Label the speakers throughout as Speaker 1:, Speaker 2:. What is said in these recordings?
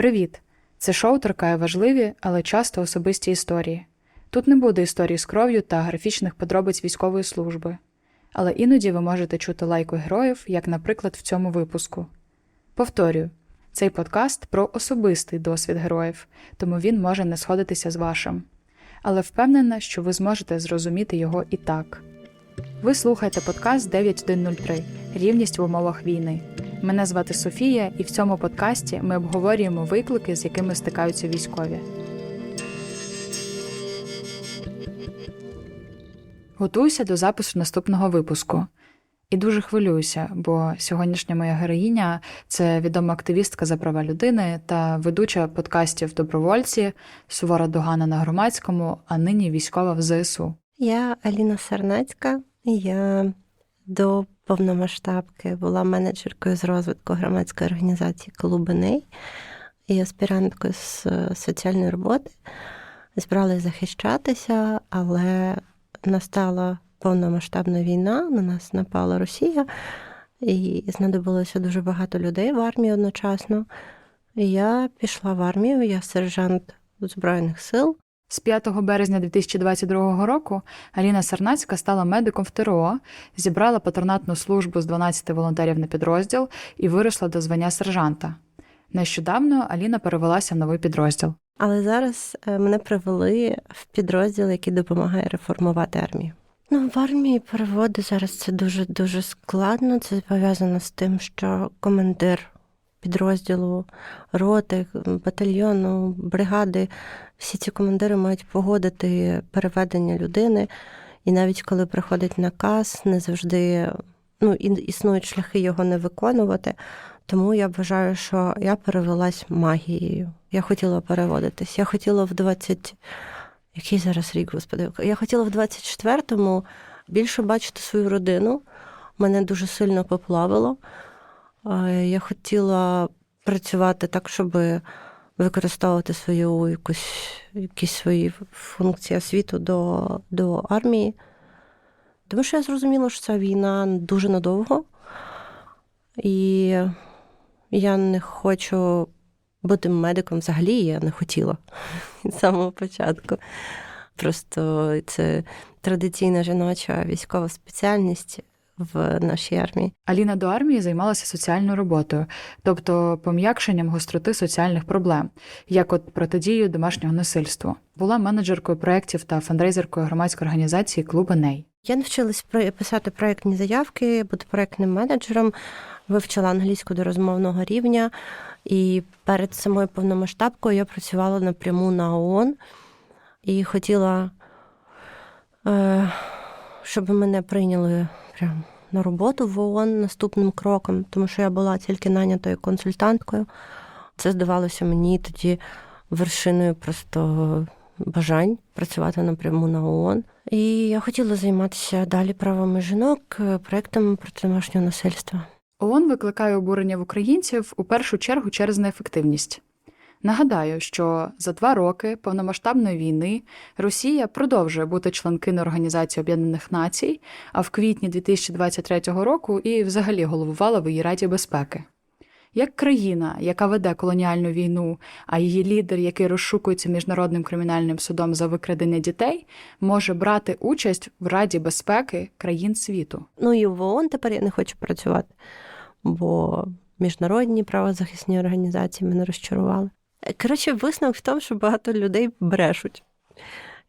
Speaker 1: Привіт! Це шоу торкає важливі, але часто особисті історії. Тут не буде історій з кров'ю та графічних подробиць військової служби. Але іноді ви можете чути лайку героїв, як, наприклад, в цьому випуску. Повторюю, цей подкаст про особистий досвід героїв, тому він може не сходитися з вашим. Але впевнена, що ви зможете зрозуміти його і так. Ви слухаєте подкаст 9103 Рівність в умовах війни. Мене звати Софія, і в цьому подкасті ми обговорюємо виклики, з якими стикаються військові. Готуюся до запису наступного випуску. І дуже хвилююся, бо сьогоднішня моя героїня це відома активістка за права людини та ведуча подкастів Добровольці, сувора догана на громадському, а нині військова в ЗСУ.
Speaker 2: Я Аліна Сарнацька. Я до повномасштабки була менеджеркою з розвитку громадської організації Колубиней і аспіранткою з соціальної роботи. Збиралася захищатися, але настала повномасштабна війна, на нас напала Росія, і знадобилося дуже багато людей в армії одночасно. І я пішла в армію, я сержант Збройних сил.
Speaker 1: З 5 березня 2022 року Аліна Сарнацька стала медиком в ТРО, зібрала патронатну службу з 12 волонтерів на підрозділ і виросла до звання сержанта. Нещодавно Аліна перевелася в новий підрозділ.
Speaker 2: Але зараз е, мене привели в підрозділ, який допомагає реформувати армію. Ну, в армії переводи зараз це дуже дуже складно. Це пов'язано з тим, що командир підрозділу, роти, батальйону, бригади, всі ці командири мають погодити переведення людини. І навіть коли приходить наказ, не завжди ну, існують шляхи його не виконувати. Тому я вважаю, що я перевелась магією. Я хотіла переводитись. Я хотіла в 20... Який зараз рік, господи? Я хотіла в 24-му більше бачити свою родину. Мене дуже сильно поплавило. Я хотіла працювати так, щоб використовувати свою якусь, якісь свої функції освіту до, до армії. Тому що я зрозуміла, що ця війна дуже надовго, і я не хочу бути медиком взагалі, я не хотіла з самого початку. Просто це традиційна жіноча військова спеціальність в нашій армії.
Speaker 1: Аліна до армії займалася соціальною роботою, тобто пом'якшенням гостроти соціальних проблем, як от протидією домашнього насильству. Була менеджеркою проєктів та фандрейзеркою громадської організації Клуби Ней.
Speaker 2: Я навчилась писати проєктні заявки, бути проєктним менеджером, вивчила англійську до розмовного рівня. І перед самою повномасштабкою я працювала напряму на ООН і хотіла, е, щоб мене прийняли прямо на роботу в ООН наступним кроком, тому що я була тільки нанятою консультанткою. Це здавалося мені тоді вершиною просто бажань працювати напряму на ООН. І я хотіла займатися далі правами жінок, проектами проти домашнього насильства.
Speaker 1: ООН викликає обурення в українців у першу чергу через неефективність. Нагадаю, що за два роки повномасштабної війни Росія продовжує бути членкиною Організації Об'єднаних Націй, а в квітні 2023 року і взагалі головувала в її Раді безпеки. Як країна, яка веде колоніальну війну, а її лідер, який розшукується міжнародним кримінальним судом за викрадення дітей, може брати участь в Раді безпеки країн світу?
Speaker 2: Ну і в ООН тепер я не хочу працювати, бо міжнародні правозахисні організації мене розчарували. Коротше, висновок в тому, що багато людей брешуть.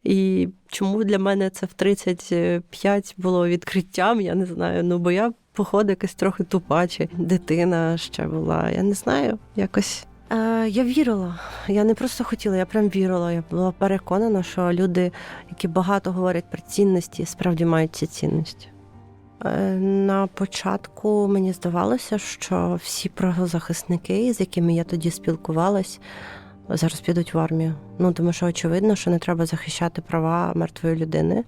Speaker 2: І чому для мене це в 35 було відкриттям, я не знаю. Ну, бо я, походу, якась трохи тупача, дитина ще була. Я не знаю, якось. Я вірила. Я не просто хотіла, я прям вірила. Я була переконана, що люди, які багато говорять про цінності, справді мають ці цінності. Е, на початку мені здавалося, що всі правозахисники, з якими я тоді спілкувалась, зараз підуть в армію. Ну тому що очевидно, що не треба захищати права мертвої людини.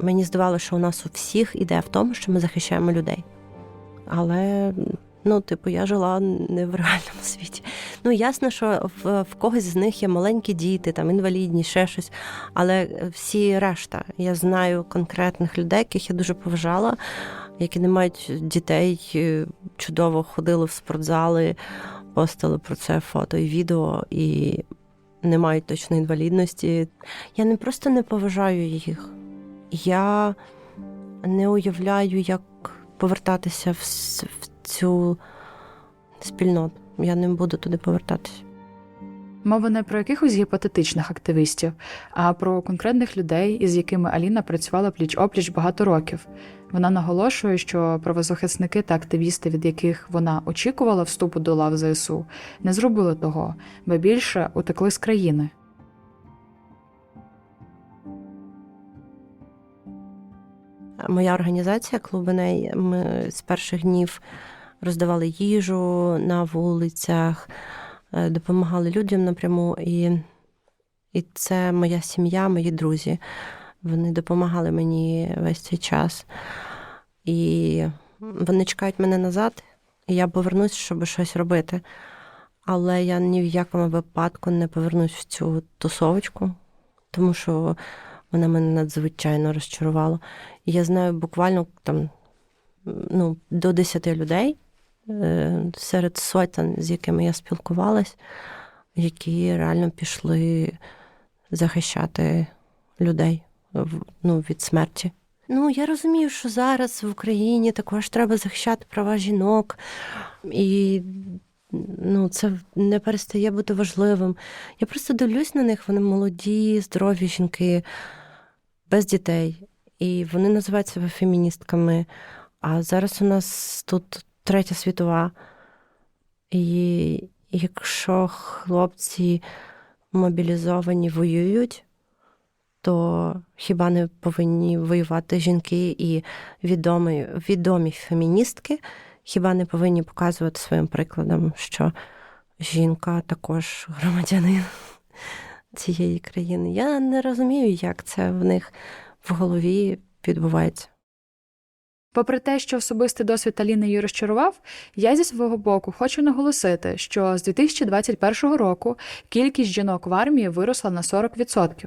Speaker 2: Мені здавалося, що у нас у всіх ідея в тому, що ми захищаємо людей. Але ну, типу, я жила не в реальному світі. Ну, ясно, що в, в когось з них є маленькі діти, там інвалідні, ще щось. Але всі решта, я знаю конкретних людей, яких я дуже поважала, які не мають дітей, чудово ходили в спортзали, постили про це фото і відео, і не мають точної інвалідності. Я не просто не поважаю їх. Я не уявляю, як повертатися в цю спільноту. Я не буду туди повертатися.
Speaker 1: Мова не про якихось гіпотетичних активістів, а про конкретних людей, із якими Аліна працювала пліч-опліч багато років. Вона наголошує, що правозахисники та активісти, від яких вона очікувала вступу до лав ЗСУ, не зробили того, бо більше утекли з країни.
Speaker 2: Моя організація Клубеней, ми з перших днів роздавали їжу на вулицях, е, допомагали людям напряму. І, і це моя сім'я, мої друзі. Вони допомагали мені весь цей час. І вони чекають мене назад, і я повернусь, щоб щось робити. Але я ні в якому випадку не повернусь в цю тусовочку, тому що вона мене надзвичайно розчарувала. Я знаю буквально там ну, до 10 людей серед сотень, з якими я спілкувалась, які реально пішли захищати людей ну, від смерті. Ну, я розумію, що зараз в Україні також треба захищати права жінок, і ну, це не перестає бути важливим. Я просто дивлюсь на них, вони молоді, здорові жінки, без дітей. І вони називають себе феміністками. А зараз у нас тут третя світова. І якщо хлопці мобілізовані воюють, то хіба не повинні воювати жінки і відомі, відомі феміністки, хіба не повинні показувати своїм прикладом, що жінка також громадянин цієї країни? Я не розумію, як це в них в голові відбувається.
Speaker 1: Попри те, що особистий досвід Аліни її розчарував, я зі свого боку хочу наголосити, що з 2021 року кількість жінок в армії виросла на 40%.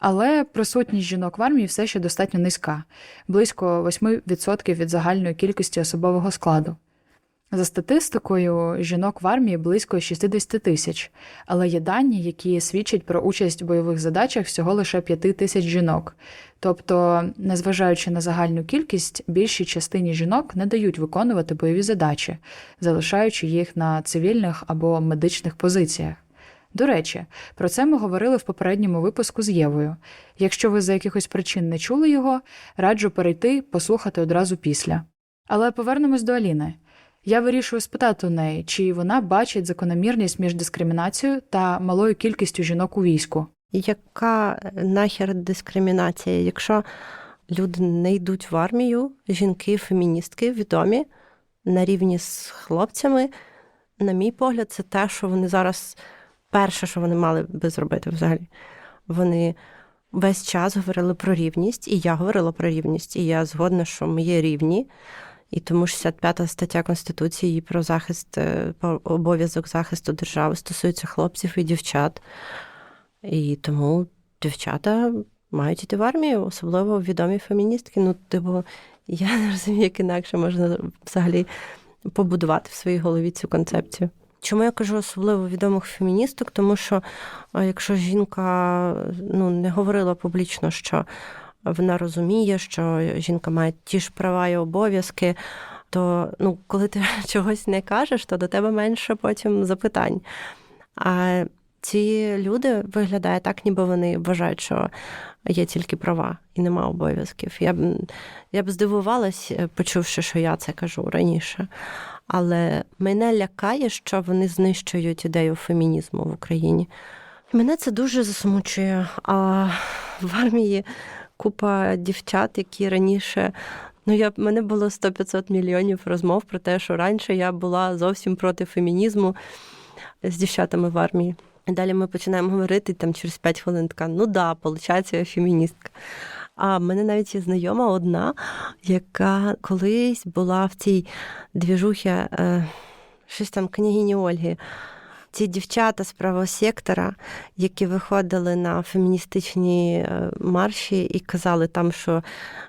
Speaker 1: Але присутність жінок в армії все ще достатньо низька близько 8% від загальної кількості особового складу. За статистикою, жінок в армії близько 60 тисяч, але є дані, які свідчать про участь в бойових задачах всього лише 5 тисяч жінок. Тобто, незважаючи на загальну кількість, більшій частині жінок не дають виконувати бойові задачі, залишаючи їх на цивільних або медичних позиціях. До речі, про це ми говорили в попередньому випуску з Євою. Якщо ви за якихось причин не чули його, раджу перейти, послухати одразу після. Але повернемось до Аліни. Я вирішую спитати у неї, чи вона бачить закономірність між дискримінацією та малою кількістю жінок у війську.
Speaker 2: Яка нахер дискримінація? Якщо люди не йдуть в армію, жінки, феміністки відомі на рівні з хлопцями, на мій погляд, це те, що вони зараз перше, що вони мали би зробити взагалі. Вони весь час говорили про рівність, і я говорила про рівність, і я згодна, що ми є рівні. І тому 65-та стаття Конституції про захист, е, обов'язок захисту держави стосується хлопців і дівчат. І тому дівчата мають іти в армію, особливо відомі феміністки. Ну, типу, я не розумію, як інакше можна взагалі побудувати в своїй голові цю концепцію. Чому я кажу особливо відомих феміністок? Тому що якщо жінка ну, не говорила публічно, що вона розуміє, що жінка має ті ж права і обов'язки, то ну, коли ти чогось не кажеш, то до тебе менше потім запитань. А ці люди виглядає так, ніби вони вважають, що є тільки права і нема обов'язків. Я б я б здивувалась, почувши, що я це кажу раніше. Але мене лякає, що вони знищують ідею фемінізму в Україні. Мене це дуже засмучує. А в армії купа дівчат, які раніше. Ну, я мене було 100-500 мільйонів розмов про те, що раніше я була зовсім проти фемінізму з дівчатами в армії. І далі ми починаємо говорити там через 5 хвилин така, ну да, виходить, я феміністка. А в мене навіть є знайома одна, яка колись була в цій двіжухі, е, щось там княгині Ольги. Ці дівчата з правого сектора, які виходили на феміністичні е, марші і казали там, що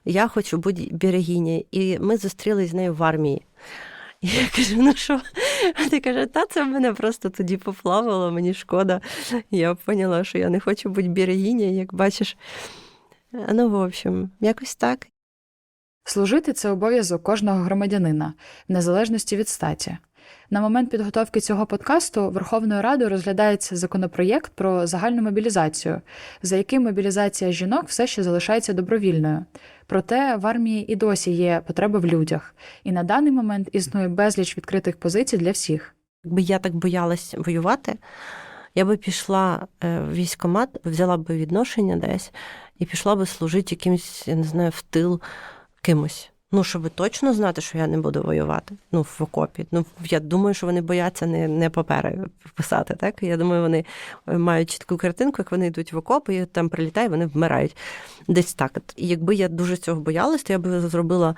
Speaker 2: я хочу бути берегиня. І ми зустрілися з нею в армії. І я кажу, ну що? Ти каже, та це мене просто тоді поплавало, мені шкода. Я поняла, що я не хочу бути берегинею, як бачиш. Ну, в общем, якось так.
Speaker 1: Служити це обов'язок кожного громадянина, в незалежності від статі. На момент підготовки цього подкасту Верховною Радою розглядається законопроєкт про загальну мобілізацію, за яким мобілізація жінок все ще залишається добровільною. Проте в армії і досі є потреба в людях, і на даний момент існує безліч відкритих позицій для всіх.
Speaker 2: Якби я так боялась воювати, я би пішла е, в військкомат, взяла б відношення десь і пішла би служити якимсь, я не знаю, в тил кимось. Ну, щоб точно знати, що я не буду воювати. Ну, в окопі. Ну, я думаю, що вони бояться не, не папери писати. Так? Я думаю, вони мають чітку картинку, як вони йдуть в окоп, і там прилітає, вони вмирають. Десь так. І якби я дуже цього боялась, то я би зробила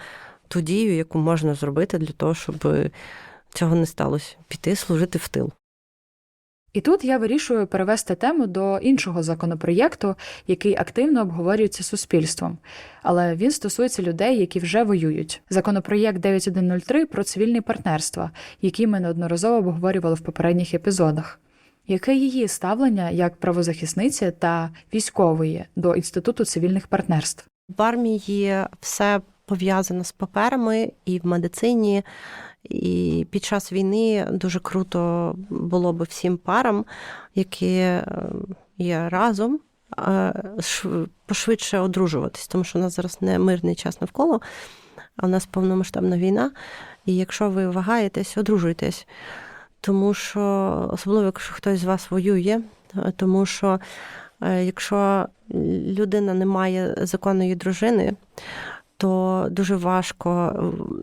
Speaker 2: ту дію, яку можна зробити для того, щоб цього не сталося. Піти служити в тил.
Speaker 1: І тут я вирішую перевести тему до іншого законопроєкту, який активно обговорюється суспільством. Але він стосується людей, які вже воюють. Законопроєкт 9103 про цивільне партнерство, який ми неодноразово обговорювали в попередніх епізодах. Яке її ставлення як правозахисниці та військової до інституту цивільних партнерств?
Speaker 2: В армії все пов'язано з паперами і в медицині. І під час війни дуже круто було би всім парам, які е, є разом, е, пошвидше одружуватись, тому що у нас зараз не мирний час навколо, а у нас повномасштабна війна. І якщо ви вагаєтесь, одружуйтесь. Тому що, особливо, якщо хтось з вас воює, е, тому що якщо людина не має законної дружини, то дуже важко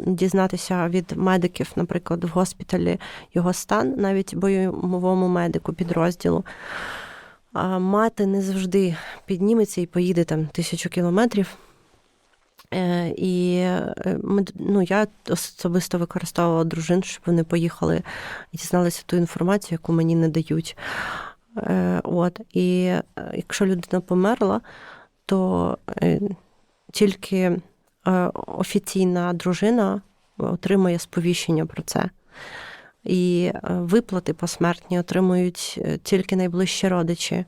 Speaker 2: дізнатися від медиків, наприклад, в госпіталі його стан, навіть бойовому медику підрозділу. А мати не завжди підніметься і поїде там тисячу кілометрів. Е, і ми, ну, я особисто використовувала дружин, щоб вони поїхали і дізналися ту інформацію, яку мені не дають. Е, от. І якщо людина померла, то тільки Е, офіційна дружина отримує сповіщення про це. І е, виплати посмертні отримують е, тільки найближчі родичі.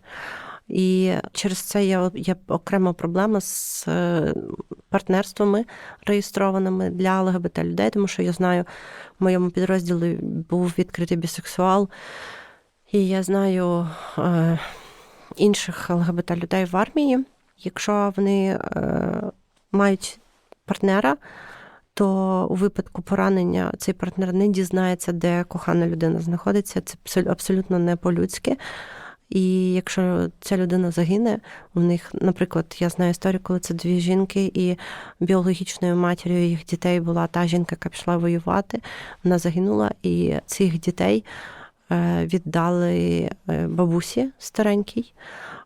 Speaker 2: І через це є, є окрема проблема з партнерствами реєстрованими для ЛГБТ людей, тому що я знаю, в моєму підрозділі був відкритий бісексуал, і я знаю е, інших ЛГБТ людей в армії. Якщо вони е, мають партнера, то у випадку поранення цей партнер не дізнається, де кохана людина знаходиться. Це абсолютно не по-людськи. І якщо ця людина загине, у них, наприклад, я знаю історію, коли це дві жінки, і біологічною матір'ю їх дітей була та жінка, яка пішла воювати, вона загинула, і цих дітей е, віддали е, бабусі старенькій,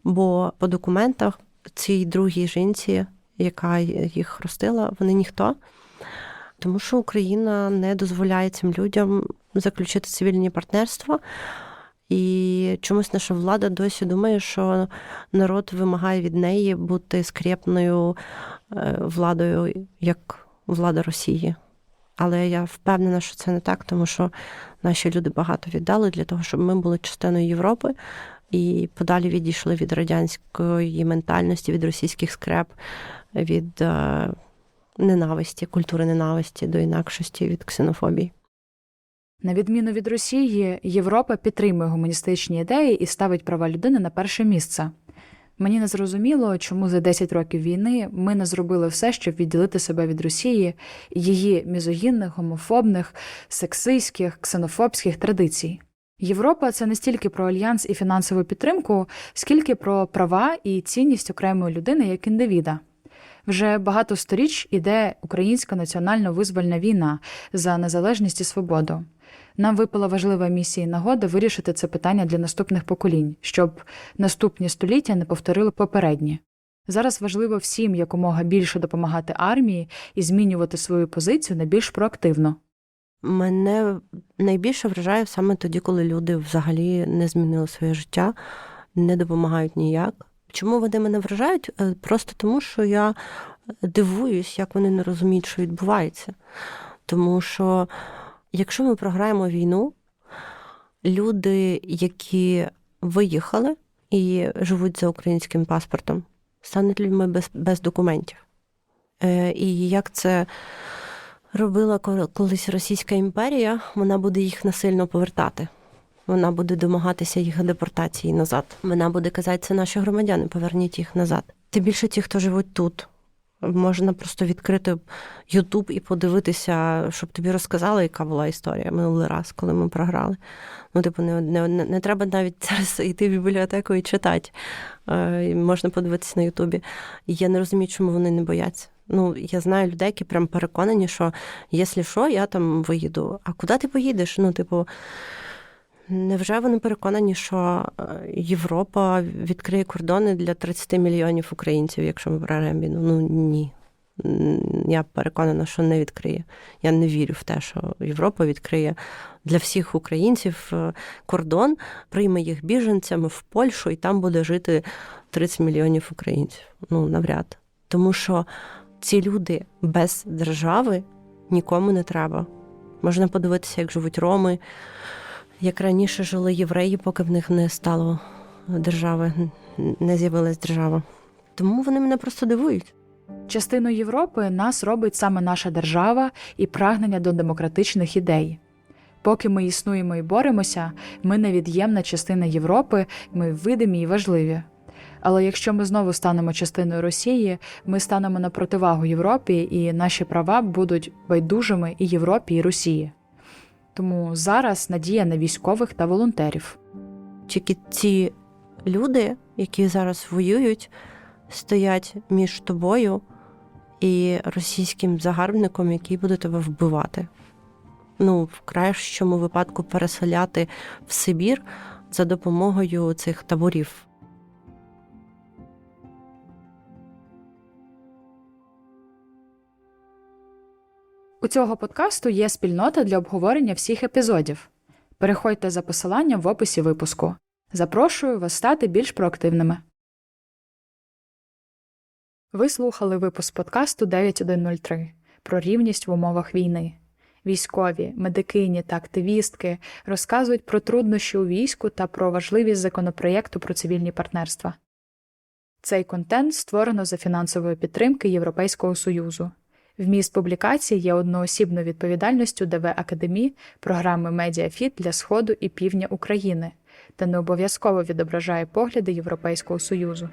Speaker 2: бо по документах цій другій жінці яка їх хрестила, вони ніхто. Тому що Україна не дозволяє цим людям заключити цивільні партнерства. І чомусь наша влада досі думає, що народ вимагає від неї бути скрепною е, владою, як влада Росії. Але я впевнена, що це не так, тому що наші люди багато віддали для того, щоб ми були частиною Європи і подалі відійшли від радянської ментальності, від російських скреп, від е, ненависті, культури ненависті до інакшості від ксенофобії.
Speaker 1: На відміну від Росії, Європа підтримує гуманістичні ідеї і ставить права людини на перше місце. Мені не зрозуміло, чому за 10 років війни ми не зробили все, щоб відділити себе від Росії, її мізогінних, гомофобних, сексистських, ксенофобських традицій. Європа це не стільки про альянс і фінансову підтримку, скільки про права і цінність окремої людини як індивіда. Вже багато сторіч іде українська національно визвольна війна за незалежність і свободу. Нам випала важлива місія і нагода вирішити це питання для наступних поколінь, щоб наступні століття не повторили попередні. Зараз важливо всім якомога більше допомагати армії і змінювати свою позицію на більш проактивно.
Speaker 2: Мене найбільше вражає саме тоді, коли люди взагалі не змінили своє життя, не допомагають ніяк. Чому вони мене вражають? Е, просто тому, що я дивуюсь, як вони не розуміють, що відбувається. Тому що якщо ми програємо війну, люди, які виїхали і живуть за українським паспортом, стануть людьми без, без документів. Е, і як це робила кол- колись Російська імперія, вона буде їх насильно повертати. Вона буде домагатися їх депортації назад. Вона буде казати, це наші громадяни, поверніть їх назад. Тим більше ті, хто живуть тут. Можна просто відкрити Ютуб і подивитися, щоб тобі розказали, яка була історія минулий раз, коли ми програли. Ну, типу, не, не, не, треба навіть зараз йти в бібліотеку і читати. Е, можна подивитися на Ютубі. Я не розумію, чому вони не бояться. Ну, я знаю людей, які прям переконані, що якщо що, я там виїду. А куди ти поїдеш? Ну, типу, невже вони переконані, що е, Європа відкриє кордони для 30 мільйонів українців, якщо ми програємо війну? Ну ні. Я переконана, що не відкриє. Я не вірю в те, що Європа відкриє для всіх українців е, кордон, прийме їх біженцями в Польщу, і там буде жити 30 мільйонів українців. Ну, навряд. Тому що ці люди без держави нікому не треба. Можна подивитися, як живуть роми, як раніше жили євреї, поки в них не стало держави, не з'явилась держава. Тому вони мене просто дивують.
Speaker 1: Частиною Європи нас робить саме наша держава і прагнення до демократичних ідей. Поки ми існуємо і боремося, ми невід'ємна частина Європи, ми видимі і важливі. Але якщо ми знову станемо частиною Росії, ми станемо на противагу Європі, і наші права будуть байдужими і Європі, і Росії. Тому зараз надія на військових та волонтерів.
Speaker 2: Тільки ці люди, які зараз воюють, стоять між тобою і російським загарбником, який буде тебе вбивати. Ну, в кращому випадку переселяти в Сибір за допомогою цих таборів.
Speaker 1: У цього подкасту є спільнота для обговорення всіх епізодів. Переходьте за посиланням в описі випуску. Запрошую вас стати більш проактивними. Ви слухали випуск подкасту 9103 про рівність в умовах війни. Військові, медикині та активістки розказують про труднощі у війську та про важливість законопроєкту про цивільні партнерства. Цей контент створено за фінансової підтримки Європейського Союзу. Вміст публікації є одноосібною відповідальністю ДВ Академії програми Медіафіт для Сходу і Півдня України та не обов'язково відображає погляди Європейського Союзу.